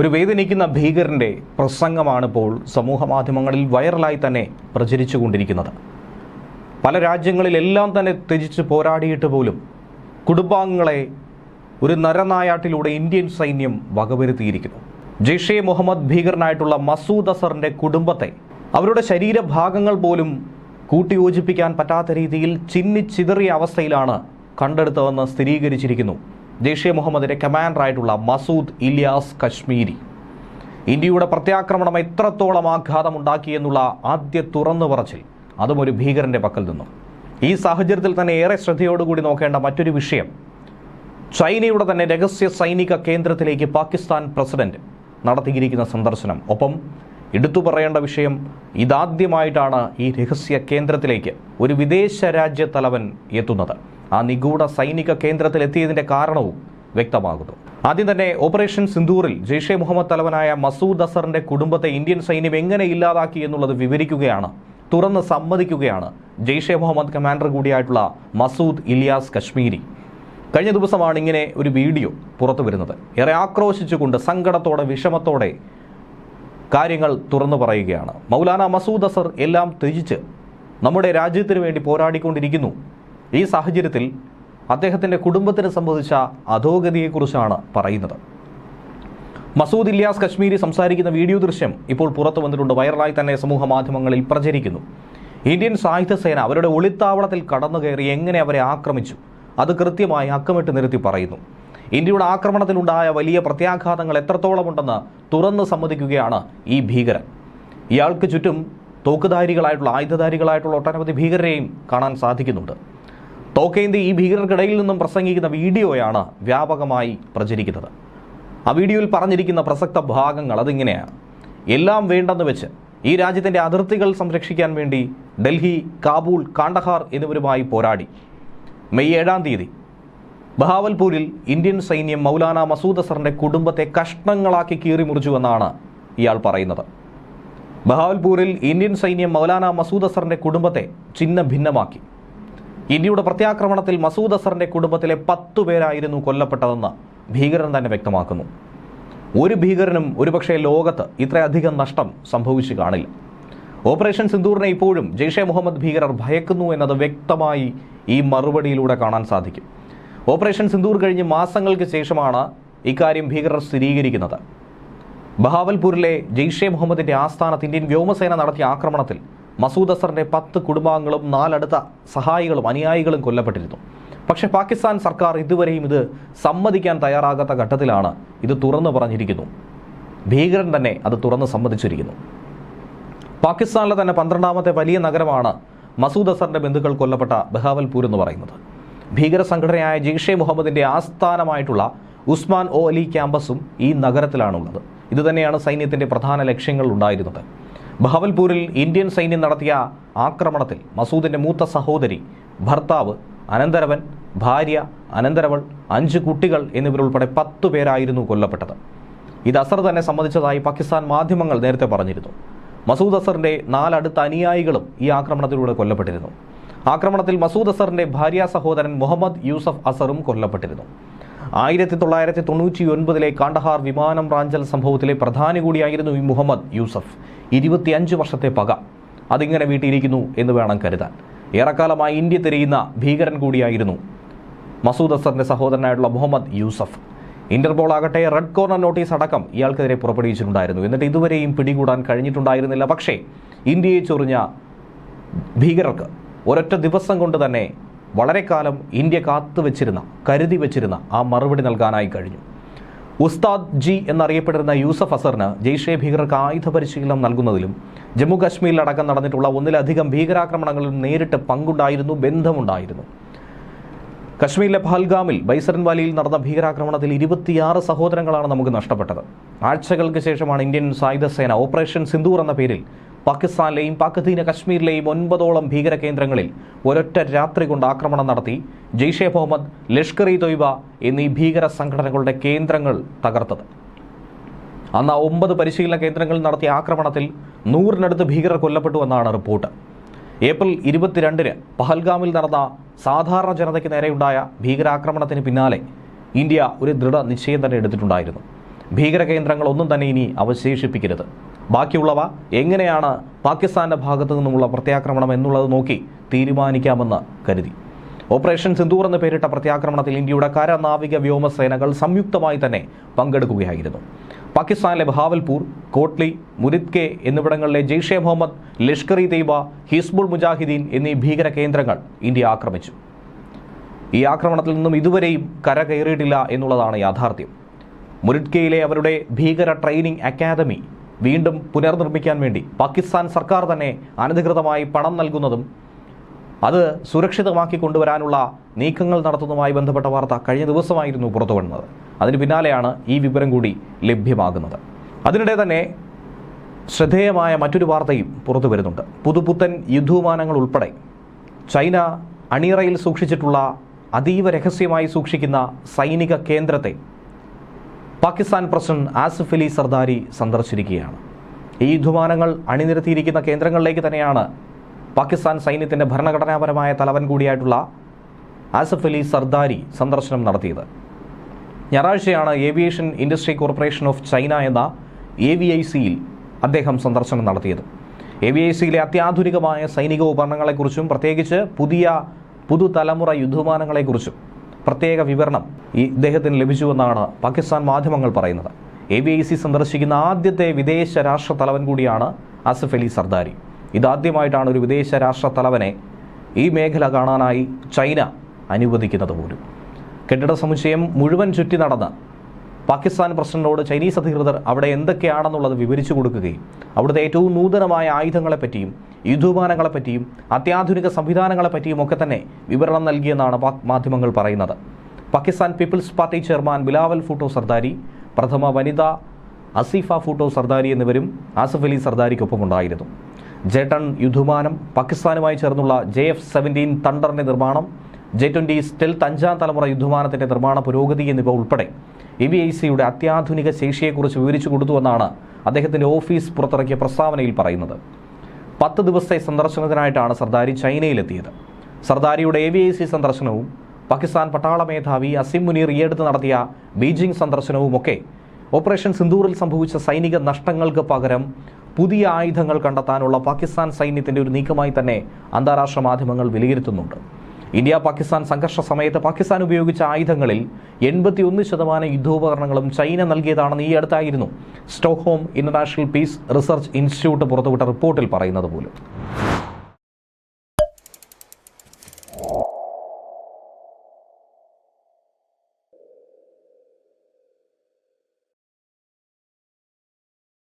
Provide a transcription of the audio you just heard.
ഒരു വേദനിക്കുന്ന ഭീകരന്റെ പ്രസംഗമാണിപ്പോൾ സമൂഹ മാധ്യമങ്ങളിൽ വൈറലായി തന്നെ പ്രചരിച്ചുകൊണ്ടിരിക്കുന്നത്. പല രാജ്യങ്ങളിലെല്ലാം തന്നെ ത്യജിച്ച് പോരാടിയിട്ട് പോലും കുടുംബാംഗങ്ങളെ ഒരു നരനായാട്ടിലൂടെ ഇന്ത്യൻ സൈന്യം വകവരുത്തിയിരിക്കുന്നു. ജെയ്ഷെ മുഹമ്മദ് ഭീകരനായിട്ടുള്ള മസൂദ് അസറിന്റെ കുടുംബത്തെ അവരുടെ ശരീരഭാഗങ്ങൾ പോലും കൂട്ടിയോജിപ്പിക്കാൻ പറ്റാത്ത രീതിയിൽ ചിന്നിച്ചിതറിയ അവസ്ഥയിലാണ് കണ്ടെടുത്തതെന്ന് സ്ഥിരീകരിച്ചിരിക്കുന്നു ജെയ്ഷെ മുഹമ്മദിന്റെ കമാൻഡറായിട്ടുള്ള മസൂദ് ഇലിയാസ് കശ്മീരി. ഇന്ത്യയുടെ പ്രത്യാക്രമണം എത്രത്തോളം ആഘാതമുണ്ടാക്കിയെന്നുള്ള ആദ്യ തുറന്നു പറച്ചിൽ അതും ഒരു ഭീകരന്റെ പക്കൽ നിന്നും. ഈ സാഹചര്യത്തിൽ തന്നെ ഏറെ ശ്രദ്ധയോടുകൂടി നോക്കേണ്ട മറ്റൊരു വിഷയം ചൈനയുടെ തന്നെ രഹസ്യ സൈനിക കേന്ദ്രത്തിലേക്ക് പാകിസ്ഥാൻ പ്രസിഡന്റ് നടത്തിയിരിക്കുന്ന സന്ദർശനം. ഒപ്പം എടുത്തു പറയേണ്ട വിഷയം ഇതാദ്യമായിട്ടാണ് ഈ രഹസ്യ കേന്ദ്രത്തിലേക്ക് ഒരു വിദേശ രാജ്യ തലവൻ എത്തുന്നത്. ആ നിഗൂഢ സൈനിക കേന്ദ്രത്തിൽ എത്തിയതിന്റെ കാരണവും വ്യക്തമാകുന്നു. ആദ്യം തന്നെ ഓപ്പറേഷൻ സിന്ദൂറിൽ ജെയ്ഷെ മുഹമ്മദ് തലവനായ മസൂദ് അസറിന്റെ കുടുംബത്തെ ഇന്ത്യൻ സൈന്യം എങ്ങനെ ഇല്ലാതാക്കി എന്നുള്ളത് വിവരിക്കുകയാണ് തുറന്ന് സമ്മതിക്കുകയാണ് ജെയ്ഷെ മുഹമ്മദ് കമാൻഡർ കൂടിയായിട്ടുള്ള മസൂദ് ഇലിയാസ് കശ്മീരി. കഴിഞ്ഞ ദിവസമാണ് ഇങ്ങനെ ഒരു വീഡിയോ പുറത്തു വരുന്നത്. ഏറെ ആക്രോശിച്ചുകൊണ്ട് സങ്കടത്തോടെ വിഷമത്തോടെ കാര്യങ്ങൾ തുറന്നു പറയുകയാണ്. മൗലാന മസൂദ് അസർ എല്ലാം ത്യജിച്ച് നമ്മുടെ രാജ്യത്തിന് വേണ്ടി പോരാടിക്കൊണ്ടിരിക്കുന്നു. ഈ സാഹചര്യത്തിൽ അദ്ദേഹത്തിന്റെ കുടുംബത്തിന് സംബന്ധിച്ച അധോഗതിയെക്കുറിച്ചാണ് പറയുന്നത്. മസൂദ് ഇല്യാസ് കശ്മീരി സംസാരിക്കുന്ന വീഡിയോ ദൃശ്യം ഇപ്പോൾ പുറത്തു വന്നിട്ടുണ്ട്. വൈറലായി തന്നെ സമൂഹ മാധ്യമങ്ങളിൽ പ്രചരിക്കുന്നു. ഇന്ത്യൻ സായുധ സേന അവരുടെ ഒളിത്താവളത്തിൽ കടന്നു കയറി എങ്ങനെ അവരെ ആക്രമിച്ചു? അത് കൃത്യമായി അക്കമിട്ട് നിരത്തി പറയുന്നു. ഇന്ത്യയുടെ ആക്രമണത്തിലുണ്ടായ വലിയ പ്രത്യാഘാതങ്ങൾ എത്രത്തോളമുണ്ടെന്ന് തുറന്ന് സമ്മതിക്കുകയാണ് ഈ ഭീകരൻ. ഇയാൾക്ക് ചുറ്റും തോക്കുധാരികളായിട്ടുള്ള ആയുധധാരികളായിട്ടുള്ള ഒട്ടനവധി ഭീകരരെയും കാണാൻ സാധിക്കുന്നുണ്ട്. തോക്കേന്തി ഈ ഭീകരർക്കിടയിൽ നിന്നും പ്രസംഗിക്കുന്ന വീഡിയോയാണ് വ്യാപകമായി പ്രചരിക്കുന്നത്. ആ വീഡിയോയിൽ പറഞ്ഞിരിക്കുന്ന പ്രസക്ത ഭാഗങ്ങൾ അതിങ്ങനെയാണ്. എല്ലാം വേണ്ടെന്ന് വെച്ച് ഈ രാജ്യത്തിന്റെ അതിർത്തികൾ സംരക്ഷിക്കാൻ വേണ്ടി ഡൽഹി കാബൂൾ കാണ്ടഹാർ എന്നിവരുമായി പോരാടി. മെയ് ഏഴാം തീയതി ബഹാവൽപൂരിൽ ഇന്ത്യൻ സൈന്യം മൗലാന മസൂദ് അസറിന്റെ കുടുംബത്തെ കഷ്ണങ്ങളാക്കി കീറി മുറിച്ചുവെന്നാണ് ഇയാൾ പറയുന്നത്. ബഹാവൽപൂരിൽ ഇന്ത്യൻ സൈന്യം മൗലാന മസൂദ് അസറിന്റെ കുടുംബത്തെ ചിഹ്ന ഭിന്നമാക്കി ഇന്ത്യയുടെ പ്രത്യാക്രമണത്തിൽ മസൂദ് അസറിന്റെ കുടുംബത്തിലെ പത്തു പേരായിരുന്നു കൊല്ലപ്പെട്ടതെന്ന് ഭീകരൻ തന്നെ വ്യക്തമാക്കുന്നു. ഒരു ഭീകരനും ഒരുപക്ഷെ ലോകത്ത് ഇത്രയധികം നഷ്ടം സംഭവിച്ചു കാണില്ല. ഓപ്പറേഷൻ സിന്ദൂറിനെ ഇപ്പോഴും ജെയ്ഷെ മുഹമ്മദ് ഭീകരർ ഭയക്കുന്നു എന്നത് വ്യക്തമായി ഈ മറുപടിയിലൂടെ കാണാൻ സാധിക്കും. ഓപ്പറേഷൻ സിന്ദൂർ കഴിഞ്ഞ് മാസങ്ങൾക്ക് ശേഷമാണ് ഇക്കാര്യം ഭീകരർ സ്ഥിരീകരിക്കുന്നത്. ബഹാവൽപൂരിലെ ജെയ്ഷെ മുഹമ്മദിന്റെ ആസ്ഥാനത്ത് ഇന്ത്യൻ വ്യോമസേന നടത്തിയ ആക്രമണത്തിൽ മസൂദ് അസറിന്റെ പത്ത് കുടുംബാംഗങ്ങളും നാലടുത്ത സഹായികളും അനുയായികളും കൊല്ലപ്പെട്ടിരുന്നു. പക്ഷേ പാകിസ്ഥാൻ സർക്കാർ ഇതുവരെയും ഇത് സമ്മതിക്കാൻ തയ്യാറാകാത്ത ഘട്ടത്തിലാണ് ഇത് തുറന്നു പറഞ്ഞിരിക്കുന്നു. ഭീകരൻ തന്നെ അത് തുറന്ന് സമ്മതിച്ചിരിക്കുന്നു. പാകിസ്ഥാനിലെ തന്നെ പന്ത്രണ്ടാമത്തെ വലിയ നഗരമാണ് മസൂദ് അസറിന്റെ ബന്ധുക്കൾ കൊല്ലപ്പെട്ട ബഹാവൽപൂർ എന്ന് പറയുന്നത്. ഭീകര സംഘടനയായ ജെയ്ഷെ മുഹമ്മദിന്റെ ആസ്ഥാനമായിട്ടുള്ള ഉസ്മാൻ ഒ അലി ക്യാമ്പസും ഈ നഗരത്തിലാണുള്ളത്. ഇതുതന്നെയാണ് സൈന്യത്തിന്റെ പ്രധാന ലക്ഷ്യങ്ങൾ ഉണ്ടായിരുന്നത്. ബഹവൽപൂരിൽ ഇന്ത്യൻ സൈന്യം നടത്തിയ ആക്രമണത്തിൽ മസൂദിന്റെ മൂത്ത സഹോദരി ഭർത്താവ് അനന്തരവൻ ഭാര്യ അനന്തരവൾ അഞ്ച് കുട്ടികൾ എന്നിവരുൾപ്പെടെ പത്തു പേരായിരുന്നു കൊല്ലപ്പെട്ടത്. ഇത് അസർ തന്നെ സംബന്ധിച്ചതായി പാകിസ്ഥാൻ മാധ്യമങ്ങൾ നേരത്തെ പറഞ്ഞിരുന്നു. മസൂദ് അസറിന്റെ നാലടുത്ത അനുയായികളും ഈ ആക്രമണത്തിലൂടെ കൊല്ലപ്പെട്ടിരുന്നു. ആക്രമണത്തിൽ മസൂദ് അസറിന്റെ ഭാര്യ സഹോദരൻ മുഹമ്മദ് യൂസഫ് അസറും കൊല്ലപ്പെട്ടിരുന്നു. ആയിരത്തി തൊള്ളായിരത്തി തൊണ്ണൂറ്റി ഒൻപതിലെ കാണ്ടഹാർ വിമാനം റാഞ്ചൽ സംഭവത്തിലെ പ്രധാനി കൂടിയായിരുന്നു ഈ മുഹമ്മദ് യൂസഫ്. ഇരുപത്തിയഞ്ച് വർഷത്തെ പക. അതിങ്ങനെ വീട്ടിയിരിക്കുന്നു എന്ന് വേണം കരുതാൻ. ഏറെക്കാലമായി ഇന്ത്യ തിരയുന്ന ഭീകരൻ കൂടിയായിരുന്നു മസൂദ് അസറിന്റെ സഹോദരനായിട്ടുള്ള മുഹമ്മദ് യൂസഫ്. ഇന്റർപോൾ ആകട്ടെ റെഡ് കോർണർ നോട്ടീസ് അടക്കം ഇയാൾക്കെതിരെ പുറപ്പെടുവിച്ചിട്ടുണ്ടായിരുന്നു. എന്നിട്ട് ഇതുവരെയും പിടികൂടാൻ കഴിഞ്ഞിട്ടുണ്ടായിരുന്നില്ല. പക്ഷേ ഇന്ത്യയെ ചൊറിഞ്ഞ ഭീകരർക്ക് ഒരൊറ്റ ദിവസം കൊണ്ട് തന്നെ വളരെ കാലം ഇന്ത്യ കാത്തുവച്ചിരുന്ന കരുതി വെച്ചിരുന്ന ആ മറുപടി നൽകാനായി കഴിഞ്ഞു. ഉസ്താദ് ജി എന്നറിയപ്പെടുന്ന യൂസഫ് അസറിന് ജെയ്ഷെ ഭീകരർക്ക് ആയുധ പരിശീലനം നൽകുന്നതിലും ജമ്മു കാശ്മീരിലടക്കം നടന്നിട്ടുള്ള ഒന്നിലധികം ഭീകരാക്രമണങ്ങളിലും നേരിട്ട് പങ്കുണ്ടായിരുന്നു ബന്ധമുണ്ടായിരുന്നു. കശ്മീരിലെ പഹൽഗാമിൽ ബൈസരൻ വാലിയിൽ നടന്ന ഭീകരാക്രമണത്തിൽ ഇരുപത്തിയാറ് സഹോദരങ്ങളാണ് നമുക്ക് നഷ്ടപ്പെട്ടത്. ആഴ്ചകൾക്ക് ശേഷമാണ് ഇന്ത്യൻ സായുധ സേന ഓപ്പറേഷൻ സിന്ദൂർ എന്ന പേരിൽ പാകിസ്ഥാനിലെയും പാകതീന കശ്മീരിലെയും ഒൻപതോളം ഭീകര കേന്ദ്രങ്ങളിൽ ഒരൊറ്റ രാത്രി കൊണ്ട് ആക്രമണം നടത്തി ജെയ്ഷെ മുഹമ്മദ് ലഷ്കർ ഇ തൊയ്ബ എന്നീ ഭീകര സംഘടനകളുടെ കേന്ദ്രങ്ങൾ തകർത്തത്. അന്ന് ഒമ്പത് പരിശീലന കേന്ദ്രങ്ങളിൽ നടത്തിയ ആക്രമണത്തിൽ നൂറിനടുത്ത് ഭീകരർ കൊല്ലപ്പെട്ടുവെന്നാണ് റിപ്പോർട്ട്. ഏപ്രിൽ ഇരുപത്തിരണ്ടിന് പഹൽഗാമിൽ നടന്ന സാധാരണ ജനതയ്ക്ക് നേരെയുണ്ടായ ഭീകരാക്രമണത്തിന് പിന്നാലെ ഇന്ത്യ ഒരു ദൃഢ നിശ്ചയം തന്നെ എടുത്തിട്ടുണ്ടായിരുന്നു. ഭീകര കേന്ദ്രങ്ങളൊന്നും തന്നെ ഇനി അവശേഷിപ്പിക്കരുത്. ബാക്കിയുള്ളവ എങ്ങനെയാണ് പാകിസ്ഥാന്റെ ഭാഗത്തു നിന്നുമുള്ള പ്രത്യാക്രമണം എന്നുള്ളത് നോക്കി തീരുമാനിക്കാമെന്ന് കരുതി. ഓപ്പറേഷൻ സിന്ദൂർ എന്ന് പേരിട്ട പ്രത്യാക്രമണത്തിൽ ഇന്ത്യയുടെ കര നാവിക വ്യോമസേനകൾ സംയുക്തമായി തന്നെ പങ്കെടുക്കുകയായിരുന്നു. പാകിസ്ഥാനിലെ ബഹാവൽപൂർ കോട്ട്ലി മുരിദ്കെ എന്നിവിടങ്ങളിലെ ജെയ്ഷെ മുഹമ്മദ് ലഷ്കർ ഇ തെയ്ബ ഹിസ്ബുൾ മുജാഹിദീൻ എന്നീ ഭീകര കേന്ദ്രങ്ങൾ ഇന്ത്യ ആക്രമിച്ചു. ഈ ആക്രമണത്തിൽ നിന്നും ഇതുവരെയും കര കയറിയിട്ടില്ല എന്നുള്ളതാണ് യാഥാർത്ഥ്യം. മുരിഡ്കയിലെ അവരുടെ ഭീകര ട്രെയിനിങ് അക്കാദമി വീണ്ടും പുനർനിർമ്മിക്കാൻ വേണ്ടി പാകിസ്ഥാൻ സർക്കാർ തന്നെ അനധികൃതമായി പണം നൽകുന്നതും അത് സുരക്ഷിതമാക്കി കൊണ്ടുവരാനുള്ള നീക്കങ്ങൾ നടത്തുന്നതുമായി ബന്ധപ്പെട്ട വാർത്ത കഴിഞ്ഞ ദിവസമായിരുന്നു പുറത്തു വന്നത് അതിന് പിന്നാലെയാണ് ഈ വിവരം കൂടി ലഭ്യമാകുന്നത്. അതിനിടെ തന്നെ ശ്രദ്ധേയമായ മറ്റൊരു വാർത്തയും പുറത്തു വരുന്നുണ്ട് പുതുപുത്തൻ യുദ്ധവിമാനങ്ങൾ ഉൾപ്പെടെ ചൈന അണിയറയിൽ സൂക്ഷിച്ചിട്ടുള്ള അതീവ രഹസ്യമായി സൂക്ഷിക്കുന്ന സൈനിക കേന്ദ്രത്തെ പാകിസ്ഥാൻ പ്രസിഡന്റ് ആസിഫ് അലി സർദാരി സന്ദർശിച്ചിരിക്കുകയാണ്. ഈ യുദ്ധമാനങ്ങൾ അണിനിരത്തിയിരിക്കുന്ന കേന്ദ്രങ്ങളിലേക്ക് തന്നെയാണ് പാകിസ്ഥാൻ സൈന്യത്തിന്റെ ഭരണഘടനാപരമായ തലവൻ കൂടിയായിട്ടുള്ള ആസിഫ് അലി സർദാരി സന്ദർശനം നടത്തിയത്. ഞായറാഴ്ചയാണ് aviation industry corporation of China എന്ന എ വി ഐ സിയിൽ അദ്ദേഹം സന്ദർശനം നടത്തിയത്. എ വി ഐ സിയിലെ അത്യാധുനികമായ സൈനിക ഉപകരണങ്ങളെക്കുറിച്ചും പ്രത്യേകിച്ച് പുതിയ പുതുതലമുറ യുദ്ധവിമാനങ്ങളെക്കുറിച്ചും പ്രത്യേക വിവരണം ഈ ഇദ്ദേഹത്തിന് ലഭിച്ചുവെന്നാണ് പാകിസ്ഥാൻ മാധ്യമങ്ങൾ പറയുന്നത്. എ ബി ഐ സി സന്ദർശിക്കുന്ന ആദ്യത്തെ വിദേശ രാഷ്ട്ര തലവൻ കൂടിയാണ് ആസിഫ് അലി സർദാരി. ഇതാദ്യമായിട്ടാണ് ഒരു വിദേശ രാഷ്ട്ര തലവനെ ഈ മേഖല കാണാനായി ചൈന അനുവദിക്കുന്നത് പോലും. കെട്ടിട സമുച്ചയം മുഴുവൻ ചുറ്റി നടന്ന് പാകിസ്ഥാൻ പ്രസിഡന്റിനോട് ചൈനീസ് അധികൃതർ അവിടെ എന്തൊക്കെയാണെന്നുള്ളത് വിവരിച്ചു കൊടുക്കുകയും അവിടുത്തെ ഏറ്റവും നൂതനമായ ആയുധങ്ങളെപ്പറ്റിയും യുദ്ധവിമാനങ്ങളെപ്പറ്റിയും അത്യാധുനിക സംവിധാനങ്ങളെപ്പറ്റിയും ഒക്കെ തന്നെ വിവരണം നൽകിയെന്നാണ് പാക് മാധ്യമങ്ങൾ പറയുന്നത്. Pakistan peoples party chairman Bilawal Bhutto Zardari പ്രഥമ വനിത അസീഫ ഫൂട്ടോ സർദാരി എന്നിവരും ആസിഫ് അലി സർദാരിക്കൊപ്പമുണ്ടായിരുന്നു ജെട്ടൺ യുദ്ധവിമാനം പാകിസ്ഥാനുമായി ചേർന്നുള്ള ജെ എഫ് സെവന്റീൻ തണ്ടറിന്റെ നിർമ്മാണം ജെ ട്വന്റി സ്റ്റെൽത്ത് അഞ്ചാം തലമുറ യുദ്ധമാനത്തിന്റെ നിർമ്മാണ പുരോഗതി എന്നിവ ഉൾപ്പെടെ എ ബി ഐ സിയുടെ അത്യാധുനിക ശേഷിയെക്കുറിച്ച് വിവരിച്ചു കൊടുത്തുവെന്നാണ് അദ്ദേഹത്തിന്റെ ഓഫീസ് പുറത്തിറക്കിയ പ്രസ്താവനയിൽ പറയുന്നത്. പത്ത് ദിവസത്തെ സന്ദർശനത്തിനായിട്ടാണ് സർദാരി ചൈനയിലെത്തിയത്. സർദാരിയുടെ എ വി ഐ സി സന്ദർശനവും പാകിസ്ഥാൻ പട്ടാള മേധാവി അസിം മുനീർ ഈയടുത്ത് നടത്തിയ ബീജിംഗ് സന്ദർശനവുമൊക്കെ ഓപ്പറേഷൻ സിന്ദൂറിൽ സംഭവിച്ച സൈനിക നഷ്ടങ്ങൾക്ക് പകരം പുതിയ ആയുധങ്ങൾ കണ്ടെത്താനുള്ള പാകിസ്ഥാൻ സൈന്യത്തിന്റെ ഒരു നീക്കമായി തന്നെ അന്താരാഷ്ട്ര മാധ്യമങ്ങൾ വിലയിരുത്തുന്നുണ്ട്. ഇന്ത്യ പാകിസ്ഥാൻ സംഘർഷ സമയത്ത് പാകിസ്ഥാൻ ഉപയോഗിച്ച ആയുധങ്ങളിൽ എൺപത്തിയൊന്ന് ശതമാനം യുദ്ധോപകരണങ്ങളും ചൈന നൽകിയതാണെന്ന് ഈ അടുത്തായിരുന്നു. Stockholm international peace research institute പുറത്തുവിട്ട റിപ്പോർട്ടിൽ പറയുന്നത് പോലും.